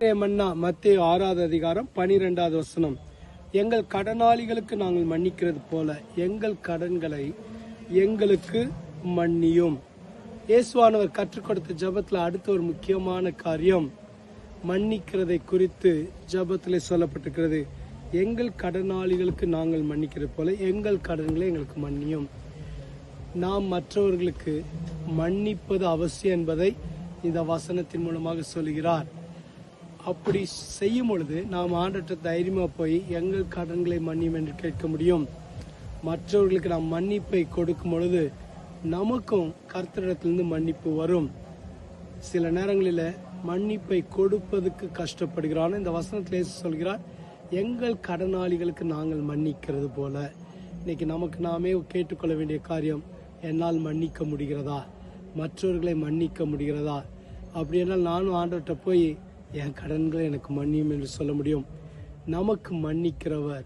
மன்னா மத்திய ஆறாவது அதிகாரம் பனிரெண்டாவது வசனம். எங்கள் கடனாளிகளுக்கு நாங்கள் மன்னிக்கிறது போல எங்கள் கடன்களை எங்களுக்கு மன்னியும். இயேசுவானவர் கற்றுக் கொடுத்த ஜெபத்துல அடுத்த ஒரு முக்கியமான காரியம் மன்னிக்கிறதை குறித்து ஜெபத்திலே சொல்லப்பட்டிருக்கிறது. எங்கள் கடனாளிகளுக்கு நாங்கள் மன்னிக்கிறது போல எங்கள் கடன்களை எங்களுக்கு மன்னியும். நாம் மற்றவர்களுக்கு மன்னிப்பது அவசியம் என்பதை இந்த வசனத்தின் மூலமாக சொல்கிறார் அப்படி செய்யும் பொழுது நாம் ஆண்டற்ற தைரியமா போய் எங்கள் கடன்களை மன்னியும் என்று கேட்க முடியும். மற்றவர்களுக்கு நாம் மன்னிப்பை கொடுக்கும் பொழுது நமக்கும் கர்த்தரிடத்திலிருந்து மன்னிப்பு வரும். சில நேரங்களில் மன்னிப்பை கொடுப்பதுக்கு கஷ்டப்படுகிறான். இந்த வசனத்திலே சொல்கிறார் எங்கள் கடனாளிகளுக்கு நாங்கள் மன்னிக்கிறது போல. இன்னைக்கு நமக்கு நாமே கேட்டுக்கொள்ள வேண்டிய காரியம் என்னால் மன்னிக்க முடிகிறதா? மற்றவர்களை மன்னிக்க முடிகிறதா? அப்படியென்றால் நானும் ஆண்டவர்கிட்ட போய் என் கடன்களை எனக்கு மன்னியும் என்று சொல்ல முடியும். நமக்கு மன்னிக்கிறவர்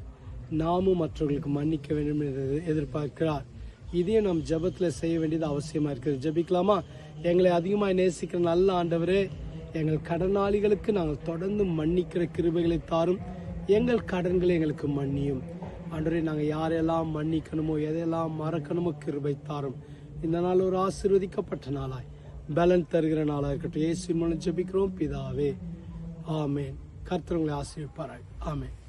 நாமும் மற்றவர்களுக்கு மன்னிக்க வேண்டும் என்று எதிர்பார்க்கிறார். இதையும் நாம் ஜெபத்தில் செய்ய வேண்டியது அவசியமாக இருக்கிறது. ஜெபிக்கலாமா? எங்களை அதிகமாக நேசிக்கிற நல்ல ஆண்டவரே எங்கள் கடனாளிகளுக்கு நாங்கள் தொடர்ந்து மன்னிக்கிற கிருபைகளை தாரும். எங்கள் கடன்களை எங்களுக்கு மன்னியும். ஆண்டவரே நாங்கள் யாரெல்லாம் மன்னிக்கணுமோ எதையெல்லாம் மறக்கணுமோ கிருபை தாரும். இந்த நாள் ஒரு ஆசீர்வதிக்கப்பட்ட நாளாய். பலன் தருகிற நாளாக இருக்கட்டும். ஏசி மூலம் ஜெபிக்கிறோம். பிதாவே. ஆமேன். கர்த்தவங்களை உங்களை ஆமேன்.